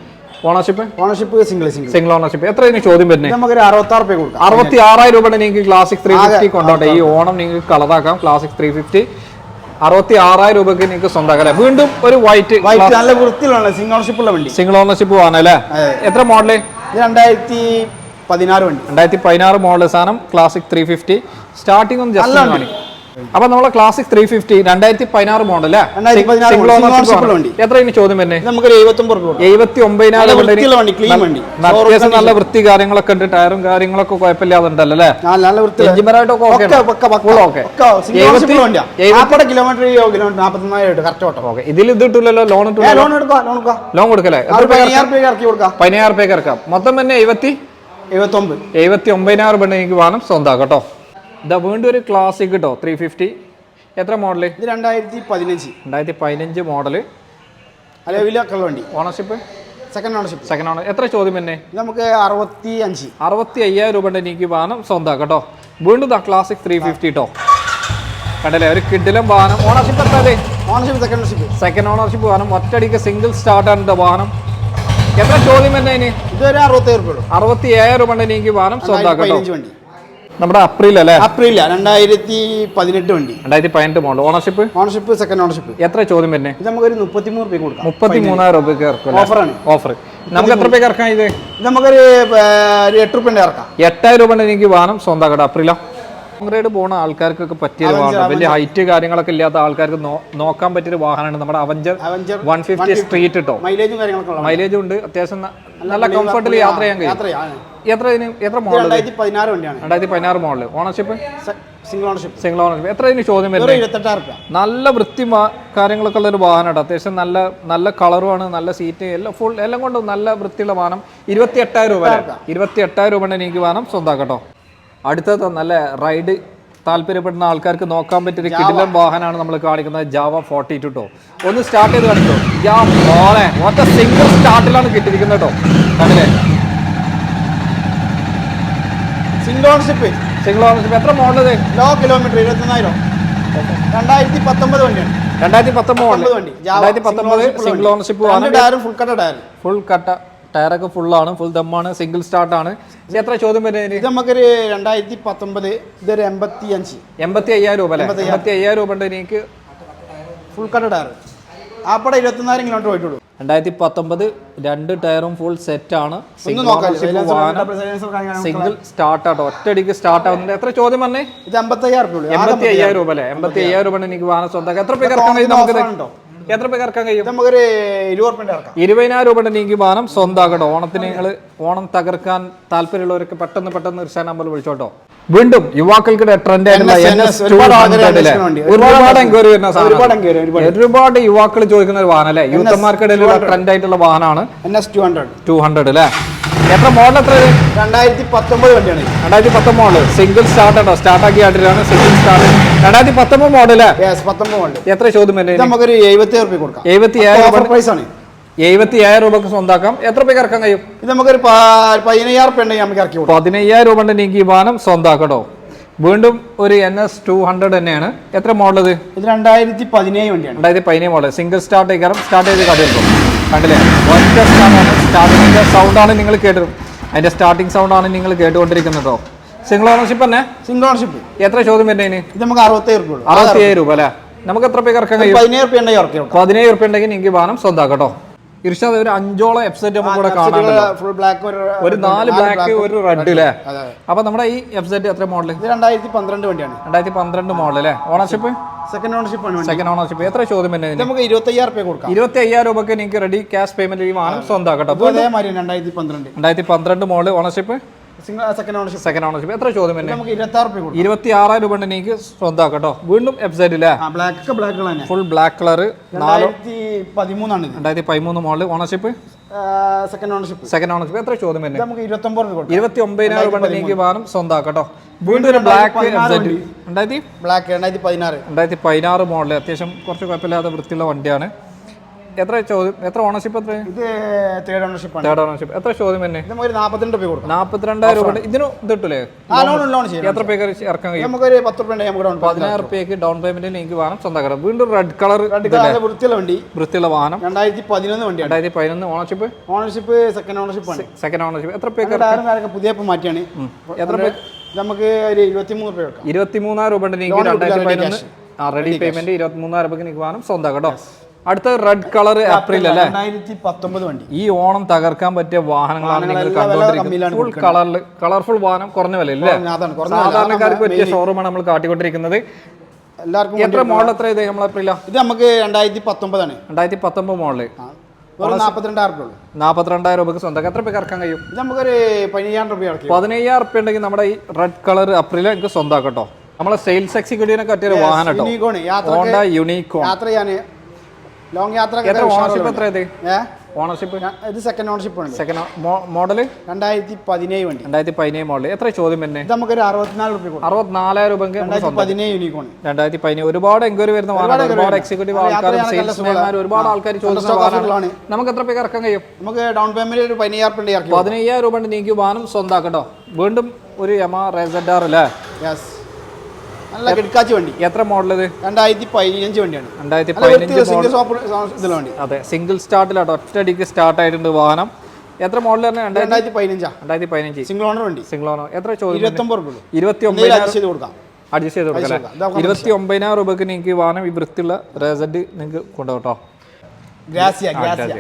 ownership ownership single single single ownership എത്ര ഇതിന് ചോദ്യം വരുന്നത് നമുക്ക് നമുക്കൊരു അറുപത്താറ് രൂപ കൊടുക്കാം. അറുപത്തി ആറായിരം രൂപയുടെ നിങ്ങൾക്ക് ക്ലാസിക് ത്രീ ഫിഫ്റ്റി കൊണ്ടോട്ടെ ഈ ഓണം നിങ്ങൾക്ക് കളറാക്കാം ക്ലാസിക് ത്രീ ഫിഫ്റ്റി അറുപത്തി ആറായിരം രൂപക്ക് നിങ്ങൾക്ക് സ്വന്തമാക്കാം വീണ്ടും ഒരു വൈറ്റ് വൈറ്റ് നല്ല വൃത്തിയിലുള്ള സിംഗിൾ ഓണർഷിപ്പ് ഉള്ള വണ്ടി. സിംഗിൾ ഓണർഷിപ്പ് അല്ലേ? എത്ര മോഡൽ രണ്ടായിരത്തി പതിനാറ് വണ്ടി. രണ്ടായിരത്തി പതിനാറ് മോഡൽ സാധനം ക്ലാസിക് ത്രീ ഫിഫ്റ്റി സ്റ്റാർട്ടിംഗ് ഒന്ന് ജസ്റ്റ്. അപ്പൊ നമ്മളെ ക്ലാസിക് ത്രീ ഫിഫ്റ്റി രണ്ടായിരത്തി പതിനാറ് വണ്ടി. എത്ര ഇനി ചോദ്യം വരുന്നത് നമുക്ക് എഴുപത്തി ഒമ്പതിനായിരം നല്ല വൃത്തി കാര്യങ്ങളൊക്കെ ഉണ്ട് ടയറും കാര്യങ്ങളൊക്കെ കുഴപ്പമില്ലാതെ ഉണ്ടല്ലോ അല്ലേ നല്ല വൃത്തി ഇതിൽ ഇത് ലോൺ ലോൺ കൊടുക്കല്ലേ? പതിനായിരം ഇറക്കി റുപ്യക്ക് മൊത്തം തന്നെ എഴുപത്തി എഴുപത്തി ഒമ്പതിനായിരം രൂപ എനിക്ക് വേണം സ്വന്തം കേട്ടോ. ഇതാ വീണ്ടും ഒരു ക്ലാസിക് കേട്ടോ ത്രീ ഫിഫ്റ്റി എത്ര മോഡൽ ഇത് രണ്ടായിരത്തി പതിനഞ്ച് രണ്ടായിരത്തി പതിനഞ്ച് മോഡൽ അലവിലൊക്കെ വണ്ടി. Ownership second ownership second owner എത്ര ചോദ്യം തന്നെ നമുക്ക് അറുപത്തി അഞ്ച് അറുപത്തി അയ്യായിരം രൂപ എനിക്ക് വാഹനം സ്വന്തം കേട്ടോ വീണ്ടും ദാ ക്ലാസിക് ത്രീ ഫിഫ്റ്റി കേട്ടോ കണ്ടല്ലേ ഒരു കിഡിലും വാഹനം. ഓണർഷിപ്പ് എത്താതെ ownership second ownership second ownership വാഹനം. ഒറ്റയടിക്ക് സിംഗിൾ സ്റ്റാർട്ടാണ് എന്റെ വാഹനം. എത്ര ചോദ്യം തന്നെ ഇതൊരു അറുപത്തി അറുപത്തി ഏഴായിരം രൂപ എനിക്ക് വാഹനം സ്വന്തം കേട്ടോ നമ്മുടെ അപ്രിൽ അല്ലേ? അപ്രിൽ രണ്ടായിരത്തി പതിനെട്ട് വണ്ടി. രണ്ടായിരത്തി പതിനെട്ട് model ownership ownership second ownership എത്ര ചോദ്യം തന്നെ ഇത് നമുക്കൊരു മുപ്പത്തിമൂന്ന് രൂപ കൊടുക്കാം. മുപ്പത്തി മൂന്നായിരം രൂപയ്ക്ക് ഓഫർ ഓഫറാണ് ഓഫർ നമുക്ക് എത്ര രൂപയ്ക്ക് ഇറക്കാം ഇത്? ഇത് നമുക്കൊരു ഒരു എട്ട് രൂപ ഇറക്കാം. എട്ടായിരം രൂപ എനിക്ക് വാഹനം സ്വന്തം കേട്ടോ. അപ്രില ഗ്രേഡ് പോണ ആൾക്കാർക്കൊക്കെ പറ്റിയ ഒരു വാഹനം വലിയ ഹൈറ്റ് കാര്യങ്ങളൊക്കെ ഇല്ലാത്ത ആൾക്കാർക്ക് നോക്കാൻ പറ്റിയ വാഹനമാണ് നമ്മുടെ Avenger Avenger one fifty Street കേട്ടോ മൈലേജും മൈലേജും ഉള്ള മൈലേജ് ഉണ്ട്. അത്യാവശ്യം നല്ല കംഫർട്ടിൽ യാത്ര ചെയ്യാൻ കഴിയും. എത്ര ഇതിന് എത്ര മോഡൽ രണ്ടായിരത്തി പതിനാറ് വണ്ടിയാണ്. രണ്ടായിരത്തി പതിനാറ് model ownership single ownership single ownership എത്ര ഇതിന് ചോദ്യം വരുന്നത് നല്ല വൃത്തി കാര്യങ്ങളൊക്കെ ഉള്ള ഒരു വാഹനമാണ് അത്യാവശ്യം നല്ല നല്ല കളറുമാണ് നല്ല സീറ്റ് എല്ലാം ഫുൾ എല്ലാം കൊണ്ടും നല്ല വൃത്തിയുള്ള വാഹനം. ഇരുപത്തി എട്ടായിരം രൂപ ഇരുപത്തി എട്ടായിരം രൂപ എനിക്ക് വാഹനം സ്വന്തമാക്കട്ടോ അടുത്തത് നല്ല റൈഡ് താല്പര്യപ്പെടുന്ന ആൾക്കാർക്ക് നോക്കാൻ പറ്റിയ കിടിലൻ വാഹനമാണ് നമ്മൾ കാണിക്കുന്നത്. ജാവ ഫോർട്ടി ടു ടോ ഒന്ന് സ്റ്റാർട്ട് ചെയ്ത് കാണിക്കോ യാ മോളെ ഒറ്റ സിംഗിൾ സ്റ്റാർട്ടിലാണ് കിട്ടിയിരിക്കുന്നത് കേട്ടോ. കണ്ടില്ലേ? സിംഗിൾ ഓണർഷിപ്പ് സിംഗിൾ ഓണർഷിപ്പ് എത്ര മോഡൽ ലോ കിലോമീറ്റർ ഇരുപത്തിനായിരം രണ്ടായിരത്തി പത്തൊമ്പത് വണ്ടിയാണ്. രണ്ടായിരത്തി പത്തൊമ്പത് പത്തൊമ്പത് വണ്ടി. രണ്ടായിരത്തി പത്തൊമ്പത് സിംഗിൾ ഓണർഷിപ്പ് വാഹനം രണ്ട് ടയറും ഫുൾ കട്ട ടയർ. ഫുൾ കട്ട ടയറൊക്കെ ഫുള്ളാണ് ഫുൾ ദമ്മാണ് സിംഗിൾ സ്റ്റാർട്ടാണ് ആണ് എത്ര ചോദ്യം ഇത് നമുക്കൊരു രണ്ടായിരത്തി പത്തൊമ്പത് ഇതൊരു എൺപത്തി അഞ്ച് എൺപത്തി അയ്യായിരം രൂപ അല്ലേ? എൺപത്തി അയ്യായിരം രൂപ ഉണ്ട് എനിക്ക് ഫുൾ കട്ട ടയർ ആപ്പടെ ഇരുപത്തിനായിരം കിലോമീറ്റർ പോയിട്ടുള്ളൂ. രണ്ടായിരത്തി പത്തൊമ്പത് രണ്ട് ടയറും ഫുൾ സെറ്റ് ആണ്. സിംഗിൾ സ്റ്റാർട്ട് സിംഗിൾ സ്റ്റാർട്ടാട്ടോ ഒറ്റയടിക്ക് സ്റ്റാർട്ട് ആവുന്നുണ്ട്. എത്ര ചോദ്യം പറഞ്ഞേ ഇത് രൂപ എൺപത്തി അയ്യായിരം രൂപ അല്ലേ? എൺപത്തി അയ്യായിരം രൂപ എനിക്ക് വാഹനം സ്വന്തം. എത്ര പേർക്ക് നമുക്ക് ഉണ്ടോ എത്ര പേർക്ക് ഇറക്കാൻ കഴിയും? നമുക്കൊരു ഇരുപതിനായിരം രൂപയുടെ നീക്കി വാഹനം സ്വന്തമാകട്ടോ ഓണത്തിന് നിങ്ങൾ ഓണം തകർക്കാൻ താല്പര്യമുള്ളവരൊക്കെ പെട്ടെന്ന് പെട്ടെന്ന് ഇർഷാൻ നമ്പർ വിളിച്ചോട്ടോ. വീണ്ടും യുവാക്കൾക്കിടെ ട്രെൻഡ് ഒരുപാട് 200 ല്ലേ? അന്വേഷിക്കുന്ന ഒരുപാട് എൻക്വയറി വരുന്ന സാധനം. ഒരുപാട്. യുവാക്കൾ ചോദിക്കുന്ന ഒരു വാഹനം അല്ലെ? യൂത്തന്മാർക്കിടയിലുള്ള ട്രെൻഡ് ആയിട്ടുള്ള വാഹനമാണ് ടു ഹൺഡ്രഡ് അല്ലേ? എത്ര മോഡൽ എത്ര? രണ്ടായിരത്തി പത്തൊമ്പത് വണ്ടിയാണ്. രണ്ടായിരത്തി പത്തൊമ്പത് മോഡൽ സിംഗിൾ സ്റ്റാർട്ട് ആണോ സ്റ്റാർട്ട് ആക്കി ആയിട്ടാണ് സിംഗിൾ സ്റ്റാർട്ട് രണ്ടായിരത്തി പത്തൊമ്പത് യെസ് പത്തൊമ്പത് മോഡൽ എത്ര ചോദ്യം വരുന്നത് നമുക്കൊരു എഴുപത്തി റുപ്യ കൊടുക്കാം. എഴുപത്തി രൂപ പ്രൈസ് ആണ്. എഴുപത്തി ഏഴായിരം രൂപക്ക് സ്വന്താക്കാം. എത്ര രൂപയ്ക്ക് ഇറക്കാൻ കഴിയും? ഇത് നമുക്കൊരു പതിനയ്യായിരം റുപ്യ ഉണ്ടെങ്കിൽ നമുക്ക് ഇറക്കി പതിനയ്യായിരം രൂപ ഉണ്ടെങ്കിൽ ഈ വാഹനം സ്വന്താക്കട്ടോ. വീണ്ടും ഒരു എൻ എസ് ടു ഹൺഡ്രഡ് തന്നെയാണ്. എത്ര മോഡൽ ഇത്? രണ്ടായിരത്തി പതിനേഴ് വണ്ടിയാണ്. രണ്ടായിരത്തി പതിനേഴ് മോഡൽ സിംഗിൾ സ്റ്റാർട്ട് കയറും. സ്റ്റാർട്ട് ചെയ്ത് കടയെടുക്കും കണ്ടില്ലേ? ഒറ്റ സ്ഥാനമാണ്. സ്റ്റാർട്ടിങ്ങിന്റെ സൗണ്ടാണ് നിങ്ങൾ കേട്ടത്. അതിന്റെ സ്റ്റാർട്ടിങ് സൗണ്ടാണ് നിങ്ങൾ കേട്ടുകൊണ്ടിരിക്കുന്നത് കേട്ടോ സിംഗിൾ ഓണർഷിപ്പ് തന്നെ സിംഗിൾ ഓണർഷിപ്പ് എത്ര ചോദ്യം വരുന്നതിന് ഇത് നമുക്ക് അറുപത്തേഴ് രൂപ ഉള്ളൂ. അറുപത്തി ഏഴ് രൂപ അല്ലേ? നമുക്ക് എത്ര പേർക്ക് ഇറക്കാൻ കഴിയും? പതിനേഴ് രൂപ ഉണ്ടെങ്കിൽ പതിനേഴ് രൂപ ഉണ്ടെങ്കിൽ നിങ്ങൾക്ക് വാഹനം സ്വന്താക്കട്ടോ ഇർഷാദ് ഒരു അഞ്ചോളം എഫ്സെറ്റ് നമുക്ക് ഇവിടെ ബ്ലാക്ക് ഒരു നാല് ബ്ലാക്ക് ഒരു റെഡ് അല്ലേ അപ്പൊ നമ്മുടെ ഈ എഫ്സെറ്റ് എത്ര മോഡൽ രണ്ടായിരത്തി പന്ത്രണ്ട് വണ്ടിയാണ്. രണ്ടായിരത്തി പന്ത്രണ്ട് മോഡൽ അല്ലേ ഓണർഷിപ്പ് സെക്കൻഡ് ഓണർഷിപ്പ് ആണ് സെക്കൻഡ് ഓണർഷിപ്പ് എത്ര ചോദ്യം നമുക്ക് ഇരുപത്തയ്യായിരം രൂപ കൊടുക്കാം. ഇരുപത്തി അയ്യായിരം രൂപക്ക് നിങ്ങൾക്ക് റെഡി ക്യാഷ് പേയ്മെന്റ് ഈ വാഹനം സ്വന്തമാക്കട്ടോ അതേമാതിരി രണ്ടായിരത്തി പന്ത്രണ്ട് രണ്ടായിരത്തി പന്ത്രണ്ട് model ownership second ownership second ownership എത്ര ചോദ്യം തന്നെ നമുക്ക് ഇരുപത്തി രൂപ ഇരുപത്തി ആറായിരം രൂപ കൊണ്ട് എനിക്ക് സ്വന്തമാക്കട്ടോ വീണ്ടും ആ ബ്ലാക്ക് ഫുൾ ബ്ലാക്ക് കളർ രണ്ടായിരത്തി പതിമൂന്നാണ് ഇത്. രണ്ടായിരത്തി പതിമൂന്ന് model ownership second ownership second ownership എത്ര ചോദ്യം തന്നെ നമുക്ക് ഇരുപത്തൊമ്പത് രൂപ കൊടുക്കാം. ഇരുപത്തി ഒമ്പതിനായിരം രൂപ എനിക്ക് വാഹനം സ്വന്തമാക്കട്ടോ വീണ്ടും ബ്ലാക്ക് രണ്ടായിരത്തി ബ്ലാക്ക് രണ്ടായിരത്തി പതിനാറ്. രണ്ടായിരത്തി പതിനാറ് മോഡൽ അത്യാവശ്യം കുറച്ച് കുഴപ്പമില്ലാത്ത വൃത്തിയുള്ള വണ്ടിയാണ്. എത്ര ചോദ്യം എത്ര ഓണർഷിപ്പ് എത്ര ഇത് തേർഡ് ഓണർഷിപ്പ് തേർഡ് ഓണർഷിപ്പ് എത്ര ചോദ്യം തന്നെ ഇത് നമുക്കൊരു നാൽപ്പത്തിരണ്ട് രൂപ കൊടുക്കാം. നാൽപ്പത്തിരണ്ടായിരം രൂപ ഇതിന് ഇത് കിട്ടൂലേ? ആ ലോൺ ലോൺ ചെയ്യാം എത്ര പേക്ക് ഇറക്കാൻ കഴിയും? നമുക്കൊരു പത്ത് രൂപ നമുക്ക് പതിനായിരം റുപ്യക്ക് ഡൗൺ പേയ്മെന്റ് എനിക്ക് വാഹനം സ്വന്തം വീണ്ടും റെഡ് കളർ പേയ്മെന്റ് വൃത്തിയുള്ള വണ്ടി. വൃത്തിയുള്ള വാഹനം. രണ്ടായിരത്തി പതിനൊന്ന് വണ്ടി രണ്ടായിരത്തി പതിനൊന്ന് ഓണർഷിപ്പ് ഓണർഷിപ്പ് സെക്കൻഡ് ഓണർഷിപ്പ് ആണ്. സെക്കൻഡ് ഓണർഷിപ്പ് എത്ര പേക്ക് പുതിയ മാറ്റിയാണ്. എത്ര പേക്ക് നമുക്ക് ഒരു ഇരുപത്തി മൂന്ന് രൂപ കൊടുക്കാം ഇരുപത്തി മൂന്നായിരം രൂപ ഉണ്ട് നിങ്ങൾക്ക് രണ്ടായിരത്തി പതിനൊന്ന്. ആ റെഡി പേയ്മെന്റ് ഇരുപത്തി മൂന്നായിരം രൂപയ്ക്ക് നിങ്ങൾക്ക് വാഹനം സ്വന്തം കേട്ടോ. അടുത്ത റെഡ് കളർ ഏപ്രിൽ അല്ലേ? വണ്ടി. ഈ ഓണം തകർക്കാൻ പറ്റിയ വാഹനങ്ങളാണ് നിങ്ങൾ കണ്ടുകൊണ്ടിരിക്കുന്നത്. ഫുൾ കളറിൽ കളർഫുൾ വാഹനം കുറഞ്ഞ വില. ഇല്ലേ സാധാരണക്കാർക്ക് പറ്റിയ ഷോറൂമാണ് നമ്മൾ കാട്ടിക്കൊണ്ടിരിക്കുന്നത്. എല്ലാവർക്കും എത്ര മോഡൽ എത്ര ഇത് നമ്മൾ ഏപ്രില ഇത് നമുക്ക് രണ്ടായിരത്തി പത്തൊമ്പതാണ് രണ്ടായിരത്തി പത്തൊമ്പത് മോഡൽ വെറും രൂപക്ക് രൂപ സ്വന്തം. എത്ര പേർക്ക് ഇറക്കാൻ കഴിയും? നമുക്കൊരു പതിനയ്യായിരം രൂപ പതിനയ്യായിരം റുപ്യ ഉണ്ടെങ്കിൽ നമ്മുടെ ഈ റെഡ് കളർ അപ്രില എനിക്ക് സ്വന്തം കേട്ടോ. നമ്മളെ സെയിൽസ് എക്സിക്യൂട്ടീവിനെ പറ്റിയൊരു വാഹനം കേട്ടോ. ഹോണ്ട യൂണിക്കോൺ യാത്ര ചെയ്യാൻ ലോങ് യാത്ര എത്ര ഓണർഷിപ്പ് എത്ര ഇത്? ഓണർഷിപ്പ് ഇത് സെക്കൻഡ് ഓണർഷിപ്പ് ആണ്. സെക്കൻഡ് മോഡൽ രണ്ടായിരത്തി പതിനേഴ് വണ്ടി. രണ്ടായിരത്തി പതിനേഴ് മോഡൽ എത്ര ചോദ്യം തന്നെ നമുക്കൊരു അറുപത്തിനാല് രൂപ അറുപത്തിനാലായിരം രൂപ പതിനേഴ് യൂണിക്കോൺ രണ്ടായിരത്തി പതിനേഴ് ഒരുപാട് എൻക്വയറി വരുന്ന ഒരുപാട് എക്സിക്യൂട്ടീവ് ആൾക്കാരും സെയിൽസ്മാൻമാർ ഒരുപാട് ആൾക്കാർ ചോദിക്കുന്ന വാഹനമാണ് നമുക്ക് എത്ര പേർക്ക് ഇറക്കാൻ കഴിയും? നമുക്ക് ഡൗൺ പേയ്മെന്റ് ഒരു പതിനയ്യായിരം രൂപ പതിനയ്യായിരം രൂപ നീക്കി വാഹനം സ്വന്തമാക്കട്ടോ വീണ്ടും ഒരു യമ റെസഡാർ അല്ലേ? യെസ് നല്ല കിടക്കാച്ചി വണ്ടി. എത്ര മോഡൽ ഇത് രണ്ടായിരത്തി പതിനഞ്ച് വണ്ടിയാണ്. രണ്ടായിരത്തി പതിനഞ്ച് വണ്ടി. അതെ സിംഗിൾ സ്റ്റാർട്ടിലാട്ടോ ഒറ്റയടിക്ക് സ്റ്റാർട്ട് ആയിട്ടുണ്ട് വാഹനം. എത്ര മോഡൽ തന്നെ രണ്ടായിരത്തി പതിനഞ്ചാണ് പതിനഞ്ചാ. രണ്ടായിരത്തി പതിനഞ്ച്. സിംഗിൾ ഓണർ വണ്ടി. സിംഗിൾ ഓണർ എത്ര ചോദ്യം ഇരുപത്തൊമ്പത് ഇരുപത്തി ഒമ്പത് കൊടുക്കാം. അഡ്ജസ്റ്റ് ചെയ്ത് കൊടുക്കാം ഇരുപത്തി ഒമ്പതിനായിരം രൂപക്ക് നിങ്ങൾക്ക് വാഹനം ഈ വൃത്തിയുള്ള റെസൾട്ട് നിങ്ങൾക്ക് കൊണ്ടുപോട്ടോ ഗ്രാസിയ ഗ്രാസിയ.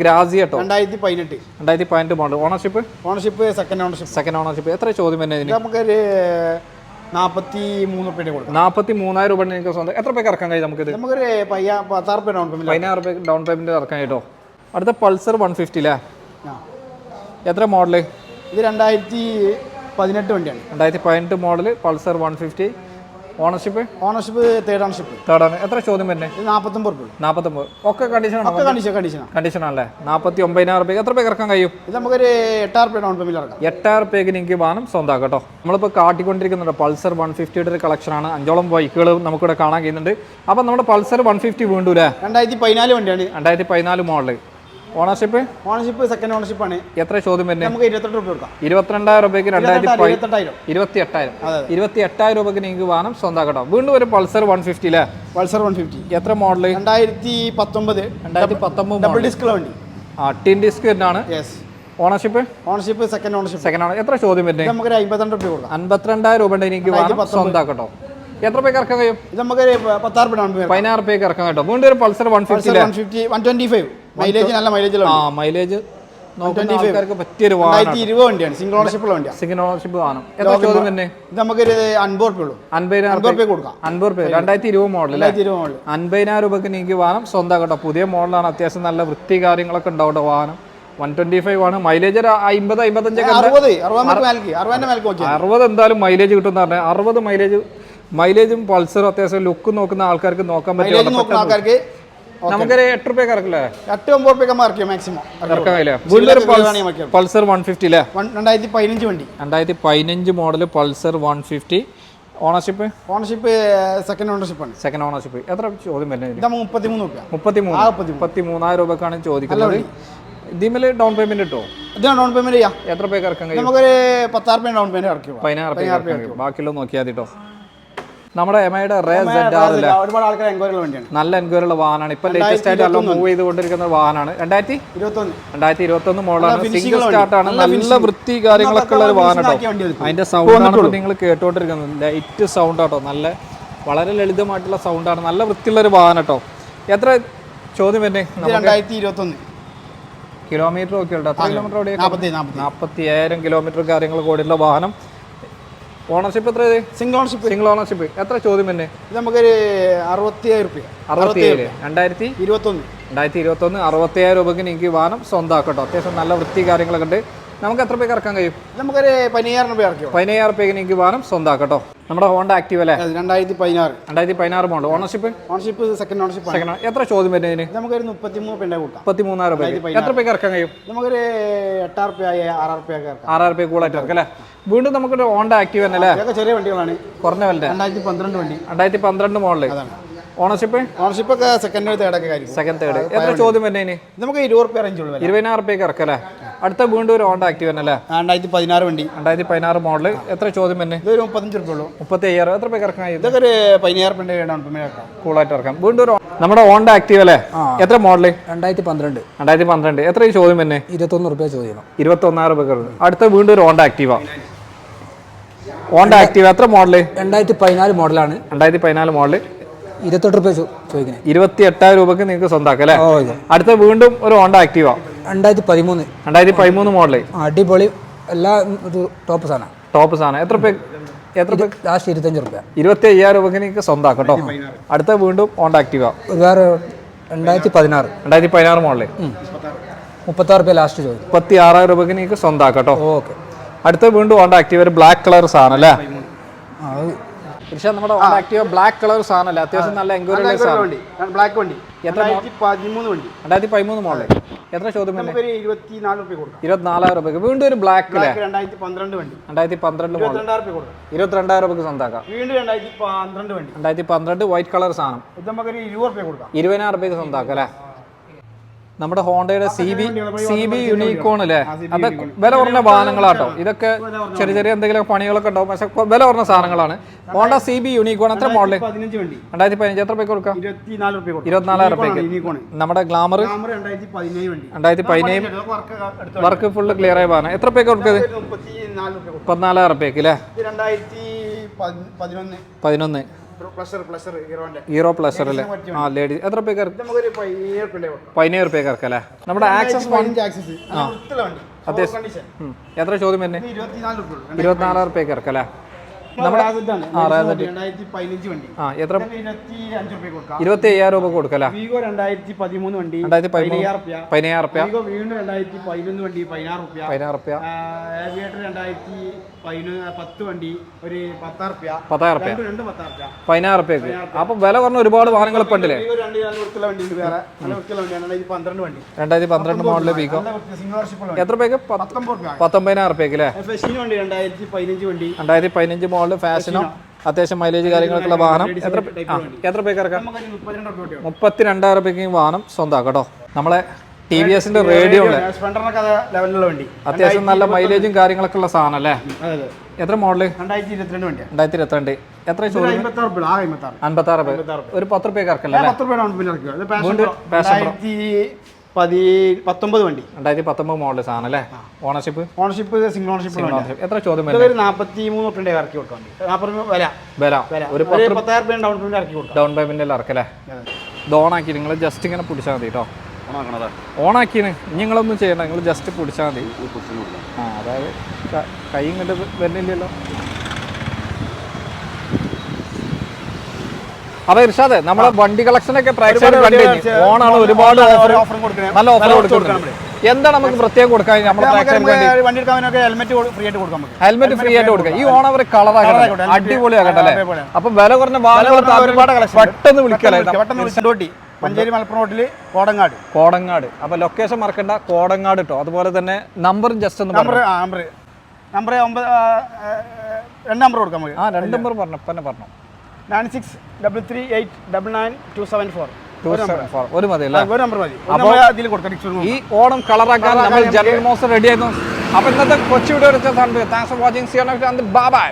ഗ്രാസി കേട്ടോ? രണ്ടായിരത്തി പതിനെട്ട്. രണ്ടായിരത്തി പതിനെട്ട് model ownership ownership second ownership second ownership എത്ര ചോദ്യം തന്നെ നമുക്കൊരു നാൽപ്പത്തി മൂന്ന് റുപ്യ കൊടുക്കും നാൽപ്പത്തി മൂന്നായിരം രൂപ നിങ്ങൾക്ക് സ്വന്തം എത്ര പേക്ക് ഇറക്കാൻ കഴിയും നമുക്കിത്? നമുക്കൊരു പയ്യ പത്താറ് റുപ്യ ഡൗൺ പേയ്മെന്റ് പതിനായിരം രൂപ ഡൗൺ പേയ്മെന്റ് ഇറക്കാൻ കേട്ടോ അടുത്ത പൾസർ വൺ ഫിഫ്റ്റി അല്ലേ എത്ര മോഡൽ? ഇത് രണ്ടായിരത്തി പതിനെട്ട് വണ്ടിയാണ്. രണ്ടായിരത്തി പതിനെട്ട് model Pulsar one fifty ownership ownership third ownership തേർഡാണ് എത്ര ചോദ്യം വരുന്നത് ഇത് നാൽപ്പത്തൊമ്പത് റുപ്യ നാൽപ്പത്തൊമ്പത് ഒക്കെ കണ്ടീഷൻ ഒക്കെ കണ്ടീഷൻ കണ്ടീഷനാണ് കണ്ടീഷൻ ആണല്ലേ? നാൽപ്പത്തി ഒമ്പതിനായിരം രൂപയ്ക്ക് എത്ര പേക്ക് ഇറക്കാൻ കഴിയും? ഇത് നമുക്കൊരു എട്ടായിരം റുപ്യ ഡൗൺ പേയ്മെന്റ് ഇറക്കാം. എട്ടായിരം രൂപയ്ക്ക് നിങ്ങൾക്ക് വാഹനം സ്വന്തമാക്കാം കേട്ടോ. നമ്മളിപ്പോൾ കാട്ടിക്കൊണ്ടിരിക്കുന്നുണ്ട്. പൾസർ വൺ ഫിഫ്റ്റിയുടെ ഒരു കളക്ഷനാണ് അഞ്ചോളം ബൈക്കുകൾ നമുക്കിവിടെ കാണാൻ കഴിയുന്നുണ്ട്. അപ്പം നമ്മുടെ പൾസർ വൺ ഫിഫ്റ്റി വീണ്ടും അല്ലേ രണ്ടായിരത്തി പതിനാല് വണ്ടിയാണ്. രണ്ടായിരത്തി പതിനാല് model ownership ownership second ownership ആണ്. എത്ര ചോദ്യം വരുന്നത് നമുക്ക് ഇരുപത്തെട്ട് രൂപ കൊടുക്കാം. ഇരുപത്തിരണ്ടായിരം രൂപയ്ക്ക് രണ്ടായിരത്തി ഇരുപത്തി എട്ടായിരം ഇരുപത്തി എട്ടായിരം രൂപയ്ക്ക് നിങ്ങൾക്ക് വാഹനം സ്വന്തമാക്കട്ടോ വീണ്ടും ഒരു പൾസർ വൺ ഫിഫ്റ്റി അല്ലേ പൾസർ വൺ ഫിഫ്റ്റി എത്ര മോഡൽ രണ്ടായിരത്തി പത്തൊമ്പത് രണ്ടായിരത്തി പത്തൊമ്പത് ഡബിൾ ഡിസ്ക് ഡിസ്കുള്ള വണ്ടി. ആ ടിൻ ഡിസ്ക് വരുന്നതാണ് yes ownership ownership second ownership second ആണ് എത്ര ചോദ്യം വരുന്നത് നമുക്ക് അമ്പത്തിരണ്ട് രൂപ കൊടുക്കാം. അമ്പത്തിരണ്ടായിരം രൂപ എനിക്ക് വാഹനം സ്വന്തമാക്കട്ടോ എത്ര പേക്ക് ഇറക്കാൻ കഴിയും? ഇത് നമുക്കൊരു പത്താറ് പതിനാറ് പേക്ക് ഇറക്കാൻ കേട്ടോ. വീണ്ടും ഒരു Pulsar one fifty one fifty one twenty five mileage നല്ല മൈലേജ് ആ മൈലേജ് സിംഗിൾ ഓണർഷിപ്പ് വാഹനം എത്ര ചോദ്യം തന്നെ? ഇത് നമുക്ക് അൻപത് റുപ്യ ഉള്ളൂ. അൻപതിനായിരം അൻപത് കൊടുക്കാം. അൻപത് രൂപ രണ്ടായിരത്തി ഇരുപത് മോഡൽ അൻപതിനായിരം രൂപയ്ക്ക് നിങ്ങൾക്ക് വാഹനം സ്വന്തമാക്കട്ടോ. പുതിയ മോഡലാണ് അത്യാവശ്യം നല്ല വൃത്തി കാര്യങ്ങളൊക്കെ ഉണ്ടാവും വാഹനം. വൺ ട്വന്റി ഫൈവ് ആണ്. മൈലേജ് ഒരു അമ്പത് അമ്പത്തഞ്ചൊക്കെ. അറുപത്. എന്തായാലും മൈലേജ് കിട്ടും പറഞ്ഞാൽ അറുപത് മൈലേജ് മൈലേജും പൾസറും അത്യാവശ്യം ലുക്ക് നോക്കുന്ന ആൾക്കാർക്ക് നോക്കാൻ പറ്റും നമുക്കൊരു എട്ട് റുപ്യ ഇറക്കില്ലേ? എട്ട് ഒമ്പത് റുപ്യ ഇറക്കിയോ മാക്സിമം. പൾസർ വൺ ഫിഫ്റ്റി അല്ലേ രണ്ടായിരത്തി പതിനഞ്ച് വണ്ടി. രണ്ടായിരത്തി പതിനഞ്ച് model Pulsar one fifty ownership ownership second ownership ആണ്. സെക്കൻഡ് ഓണർഷിപ്പ് എത്ര ചോദ്യം വരുന്നത് മുപ്പത്തിമൂന്ന് രൂപ മുപ്പത്തിമൂന്ന്. ആ മുപ്പത്തി മുപ്പത്തി മൂന്നായിരം രൂപക്കാണ് ചോദിക്കുന്നത്. ഇതിമേൽ ഡൗൺ പേയ്മെന്റ് കിട്ടുമോ ഇതാണ് ഡൗൺ പേയ്മെന്റ് ചെയ്യാം. എത്ര പേക്ക് ഇറക്കാൻ കഴിയും? നമുക്കൊരു പത്താറ് ഡൗൺ പേയ്മെന്റ് ഇറക്കിയോ പതിനാറ് ബാക്കിയുള്ള നോക്കിയാൽ മതി കേട്ടോ. നമ്മുടെ എമയുടെ ഒരുപാട് ആൾക്കാർ എൻക്വയറികൾ വേണ്ടിയാണ്. നല്ല എൻക്വയറി ഉള്ള വാഹനമാണ്. ഇപ്പൊ ലേറ്റസ്റ്റ് ആയിട്ട് നല്ല മൂവ് ചെയ്തുകൊണ്ടിരിക്കുന്ന വാഹനമാണ്. രണ്ടായിരത്തി രണ്ടായിരത്തി ഇരുപത്തി ഒന്ന് മോഡലാണ് സിംഗിൾ സ്റ്റാർട്ടാണ് സ്റ്റാർട്ട് ആണ്. നല്ല വൃത്തി കാര്യങ്ങളൊക്കെ ഉള്ള ഒരു വാഹനം. അതിന്റെ സൗണ്ടാണ് നിങ്ങൾ കേട്ടുകൊണ്ടിരിക്കുന്നത് ലൈറ്റ് സൗണ്ട് ആട്ടോ. നല്ല വളരെ ലളിതമായിട്ടുള്ള സൗണ്ടാണ് നല്ല വൃത്തിയുള്ള ഒരു വാഹനം കേട്ടോ. എത്ര ചോദ്യം തന്നെ രണ്ടായിരത്തി രണ്ടായിരത്തി ഇരുപത്തൊന്ന്. കിലോമീറ്റർ ഒക്കെ ഉണ്ട് എത്ര കിലോമീറ്റർ നാൽപ്പത്തി അയ്യായിരം കിലോമീറ്റർ കാര്യങ്ങൾ കൂടിയുള്ള വാഹനം. ഓണർഷിപ്പ് എത്ര സിംഗിൾ ഓണർഷിപ്പ് സിംഗിൾ ഓണർഷിപ്പ് എത്ര ചോദ്യം തന്നെ ഇത് നമുക്കൊരു അറുപത്തിയായിരം ഏഴ് റുപ്യ അറുപത്തി ഏഴ് രണ്ടായിരത്തി? ഇരുപത്തൊന്ന്. രണ്ടായിരത്തി ഇരുപത്തൊന്ന് അറുപത്തിയായിരം രൂപയ്ക്ക് നിങ്ങൾക്ക് വാഹനം സ്വന്തമാക്കട്ടോ. അത്യാവശ്യം നല്ല വൃത്തി കാര്യങ്ങളൊക്കെ ഉണ്ട്. നമുക്ക് എത്ര പേർക്ക് ഇറക്കാൻ കഴിയും? നമുക്കൊരു പതിനയ്യായിരം രൂപ ഇറക്കാം പതിനയ്യായിരം രൂപയ്ക്ക് നിങ്ങൾക്ക് വാഹനം സ്വന്തമാക്കട്ടോ. നമ്മുടെ ഹോണ്ട ആക്റ്റീവ് അല്ലേ? രണ്ടായിരത്തി പതിനാറ് രണ്ടായിരത്തി പതിനാറ് model ownership ownership second ownership second എത്ര ചോദ്യം വരുന്നതിന് നമുക്കൊരു മുപ്പത്തിമൂന്ന് രൂപ കൂട്ടാം. മുപ്പത്തി മൂന്നായിരം രൂപയ്ക്ക് എത്ര പേക്ക് ഇറക്കാൻ കഴിയും? നമുക്കൊരു ആറാറ് രൂപ ഒക്കെ ഇറക്കാം. ആറായിരം രൂപ കൂളായിട്ട് ഇറക്കാം അല്ലേ? വീണ്ടും നമുക്കൊരു ഹോണ്ട ആക്റ്റീവ് തന്നെ അല്ലേ? ചെറിയ വണ്ടികളാണ്. കുറഞ്ഞ വില രണ്ടായിരത്തി പന്ത്രണ്ട് വണ്ടി. രണ്ടായിരത്തി പന്ത്രണ്ട് മോഡൽ. അതാണ്. ഓണർഷിപ്പ് ഓണർഷിപ്പ് ഒക്കെ സെക്കൻഡ് തേർഡൊക്കെ കാര്യം സെക്കൻഡ് തേർഡ് എത്ര ചോദ്യം വരുന്നതിന് നമുക്ക് ഇരുപത് റുപ്യ റേഞ്ച് ഉള്ളൂ ഇരുപതിനായിരം റുപ്യക്ക് ഇറക്കല്ലേ അടുത്ത വീണ്ടും ഒരു ഹോണ്ട ആക്റ്റീവ് തന്നെ അല്ലേ? രണ്ടായിരത്തി പതിനാറ് വണ്ടി. രണ്ടായിരത്തി പതിനാറ് മോഡൽ എത്ര ചോദ്യം തന്നെ ഇതൊരു മുപ്പത്തഞ്ച് റുപ്യ ഉള്ളൂ. മുപ്പത്തി അയ്യായിരം എത്ര പേർക്ക് ഇറക്കാൻ ഇത്? ഇതൊക്കെ ഒരു പതിനായിരം റുപ്യന്റെ ഡൗൺ പേയ്മെന്റ് കൂളായിട്ട് ഇറക്കാം. വീണ്ടും ഒരു നമ്മുടെ ഹോണ്ട ആക്റ്റീവ് അല്ലേ? എത്ര മോഡൽ രണ്ടായിരത്തി പന്ത്രണ്ട്. രണ്ടായിരത്തി പന്ത്രണ്ട്. എത്ര ഈ ചോദ്യം തന്നെ ഇരുപത്തൊന്ന് റുപ്യ ചോദിക്കണം ഇരുപത്തി ഒന്നായിരം രൂപ അടുത്ത വീണ്ടും ഒരു ഹോണ്ട ആക്റ്റീവാ ഹോണ്ട ആക്റ്റീവ് എത്ര മോഡൽ? രണ്ടായിരത്തി പതിനാല് മോഡലാണ്. രണ്ടായിരത്തി പതിനാല് മോഡൽ. ഇരുപത്തെട്ട് രൂപ ചോദിക്കുന്നത് ഇരുപത്തി എട്ടായിരം രൂപക്ക് നിങ്ങൾക്ക് സ്വന്തമാക്കാം അല്ലേ? അടുത്ത വീണ്ടും ഒരു ഹോണ്ട ആക്റ്റീവ രണ്ടായിരത്തി പതിമൂന്ന്. രണ്ടായിരത്തി പതിമൂന്ന് മോഡൽ അടിപൊളി എല്ലാ ഒരു ടോപ്പ് സാധനം. ടോപ്പ് സാധനം. എത്ര എത്ര ലാസ്റ്റ് ഇരുപത്തഞ്ച് റുപ്യ. ഇരുപത്തി അയ്യായിരം രൂപക്ക് നിങ്ങൾക്ക് സ്വന്തമാക്കാം കേട്ടോ. അടുത്ത വീണ്ടും ഹോണ്ട ആക്റ്റീവ വേറെ രണ്ടായിരത്തി പതിനാറ്. രണ്ടായിരത്തി പതിനാറ് മോഡൽ മുപ്പത്താറ് റുപ്യ ലാസ്റ്റ് ചോദിക്കും മുപ്പത്തി ആറായിരം രൂപക്ക് നിങ്ങൾക്ക് സ്വന്തമാക്കാം കേട്ടോ. ഓക്കെ. അടുത്ത വീണ്ടും ഹോണ്ട ആക്റ്റീവ ഒരു ബ്ലാക്ക് കളർ സാധനം അല്ലേ? പക്ഷേ നമ്മുടെ ആക്റ്റീവ ബ്ലാക്ക് കളർ സാധനമല്ല? അത്യാവശ്യം നല്ല എൻക്വയറി വണ്ടി. ബ്ലാക്ക് വണ്ടി. രണ്ടായിരത്തി പതിമൂന്ന് വണ്ടി. രണ്ടായിരത്തി പതിമൂന്ന് മോഡൽ. എത്ര ചോദ്യം ഇരുപത്തിനാലായിരം രൂപയ്ക്ക് വീണ്ടും ഒരു ബ്ലാക്ക് രണ്ടായിരത്തി പന്ത്രണ്ട് വണ്ടി. രണ്ടായിരത്തി പന്ത്രണ്ട് മോഡൽ ഇരുപത്തിരണ്ടായിരം രൂപയ്ക്ക് സ്വന്തമാക്കാം. വീണ്ടും രണ്ടായിരത്തി പന്ത്രണ്ട് വണ്ടി. രണ്ടായിരത്തി പന്ത്രണ്ട് വൈറ്റ് കളർ സാധനം. ഇത് നമുക്ക് ഇരുപത് റുപ്യ കൊടുക്കാം. ഇരുപതിനായിരം രൂപയ്ക്ക് സ്വന്തമാക്കാം അല്ലേ? നമ്മുടെ ഹോണ്ടയുടെ C B C B Unicorn അല്ലേ അത് വില കുറഞ്ഞ വാഹനങ്ങളാട്ടോ. ഇതൊക്കെ ചെറിയ ചെറിയ എന്തെങ്കിലും പണികളൊക്കെ ഉണ്ടാവും. പക്ഷെ വില കുറഞ്ഞ സാധനങ്ങളാണ്. ഹോണ്ട സി ബി യൂണിക്കോൺ എത്ര മോഡൽ രണ്ടായിരത്തി പതിനഞ്ച് എത്ര രൂപയ്ക്ക് കൊടുക്കാം? ഇരുപത്തിനാലായിരം രൂപയ്ക്ക് യൂണിക്കോൺ നമ്മുടെ ഗ്ലാമർ രണ്ടായിരത്തി പതിനേഴ് വണ്ടി. രണ്ടായിരത്തി പതിനേഴ്. വർക്ക് വർക്ക് ഫുള്ള് ക്ലിയർ ആയി വാഹനം. എത്ര രൂപയ്ക്ക് കൊടുക്കുന്നത് മുപ്പത്തിനാല് റുപ്യ കൊടുക്കാം. പതിനാലായിരം രൂപയ്ക്ക് അല്ലേ പതിനൊന്ന്. ഹീറോ അല്ലേ? ആ ലേഡീസ് എത്ര നമുക്കൊരു പതിനേഴ് റുപ്യ കൊടുക്കാം. പതിനേഴ് രൂപയ്ക്ക് ഇറക്കാം അല്ലേ? നമ്മുടെ ആക്സസ് അത്യാവശ്യം. എത്ര ചോദ്യം തന്നെ ഇരുപത്തിനാല് റുപ്യ ഇരുപത്തിനാലായിരം രൂപയ്ക്ക് ഇറക്കാം അല്ലേ? നമ്മുടെ ആ എത്ര? ഇരുപത്തി അയ്യായിരം രൂപ കൊടുക്കല്ലേ വീഗോ രണ്ടായിരത്തി പതിമൂന്ന് വണ്ടി രണ്ടായിരത്തി പതിനയ്യായിരം റുപ്യ. വീഗോ വീണ്ടും രണ്ടായിരത്തി പതിനൊന്ന് വണ്ടി പതിനാറ് റുപ്യ. പതിനായിരം റുപ്യ. ഏവിയേറ്റർ രണ്ടായിരത്തി പത്ത് വണ്ടി ഒരു പത്താറ് റുപ്യ. പത്തായിരം റുപ്യ. രണ്ട് രണ്ട് പത്താറ് റുപ്യ. റുപ്യക്ക് അപ്പൊ വില കുറഞ്ഞ ഒരുപാട് വാഹനങ്ങൾ ഇപ്പൊ ഉണ്ടല്ലേ? രണ്ട് രണ്ടായിരത്തി പന്ത്രണ്ട് മോഡൽ ഓണർഷിപ്പുള്ള എത്ര റുപ്യ പത്തൊമ്പതിനായിരം റുപ്യക്ക് അല്ലേ? രണ്ടായിരത്തി പതിനഞ്ച് വണ്ടി പതിനഞ്ച് ഫാഷനോ അത്യാവശ്യം മൈലേജ് കാര്യങ്ങളൊക്കെ ഉള്ള വാഹനം. എത്ര എത്ര പേക്ക് ഇറക്കാം? മുപ്പത്തിരണ്ടായിരം മുപ്പത്തിരണ്ട് മുപ്പത്തി രണ്ടായിരം രൂപയ്ക്ക് വാഹനം സ്വന്തമാക്കാം കേട്ടോ. നമ്മളെ ടി വി എസിന്റെ റേഡിയോ അത്യാവശ്യം നല്ല മൈലേജും കാര്യങ്ങളൊക്കെ ഉള്ള സാധനം അല്ലേ? എത്ര മോഡൽ രണ്ടായിരത്തി ഇരുപത്തിരണ്ട് എത്ര അൻപത്തി ആറ് ഒരു പത്ത് റുപ്യ ഇറക്കല്ലേ ഡൗൺ പതി പത്തൊമ്പത് വണ്ടി. രണ്ടായിരത്തി പത്തൊമ്പത് മോഡൽ സാധനം അല്ലേ? ഓണർഷിപ്പ് ഓണർഷിപ്പ് സിംഗിൾ ഓണർഷിപ്പ് എത്ര ചോദ്യം ഒരു നാൽപ്പത്തി മൂന്ന് റുപ്യന്റെ ഇറക്കി കൊടുക്കാൻ വേണ്ടി. നാൽപ്പത് വില. വില. ഒരു പത്തായിരം രൂപ ഡൗൺ പേയ്മെന്റ് ഇറക്കി കൊടുക്കാം. ഡൗൺ പേയ്മെന്റ് ഇറക്കല്ലേ? ഇത് ഓണാക്കി നിങ്ങൾ ജസ്റ്റ് ഇങ്ങനെ പിടിച്ചാൽ മതി കേട്ടോ ഓണാക്കിന് നിങ്ങളൊന്നും ചെയ്യണ്ട. നിങ്ങൾ ജസ്റ്റ് പിടിച്ചാൽ മതി. ആ അതായത് കൈ ഇങ്ങോട്ട് വരുന്നില്ലല്ലോ അതെ ഇർഷാദ് നമ്മളെ വണ്ടി കളക്ഷനൊക്കെ പ്രേക്ഷകർ കണ്ടു ഓണാണ് ഒരുപാട് ഓഫർ നല്ല ഓഫർ കൊടുക്കുന്നുണ്ട് എന്താ നമുക്ക് പ്രത്യേകം കൊടുക്കാൻ നമ്മുടെ ഹെൽമെറ്റ് ഫ്രീ ആയിട്ട് കൊടുക്കാം ഈ ഓണം അവർ കളറാക്കട്ടെ അടിപൊളിയാക്കട്ടെ അല്ലേ? അപ്പൊ വില കുറഞ്ഞ. പെട്ടെന്ന് വിളിക്കല്ലേ പഞ്ചേരി മഞ്ചേരി മലപ്പുറം റോഡിൽ കോടങ്ങാട്. കോടങ്ങാട്. അപ്പൊ ലൊക്കേഷൻ മറക്കണ്ട. കോടങ്ങാട് കേട്ടോ അതുപോലെ തന്നെ നമ്പറും ജസ്റ്റ് ഒന്ന് നമ്പർ നമ്പർ ഒമ്പത് രണ്ട് നമ്പർ കൊടുക്കാം ആ രണ്ട് നമ്പർ പറഞ്ഞു. തന്നെ പറഞ്ഞു. Nine six double three eight double nine two seven four. ഒരു മതി ഒരു നമ്പർ മതി. ഈ ഓണം കളറാക്കാൻ നമ്മൾ ജനറൽ മോസ് റെഡി ആയിരുന്നു. അപ്പൊ ഇന്നത്തെ Kochi video thanks for watching see bye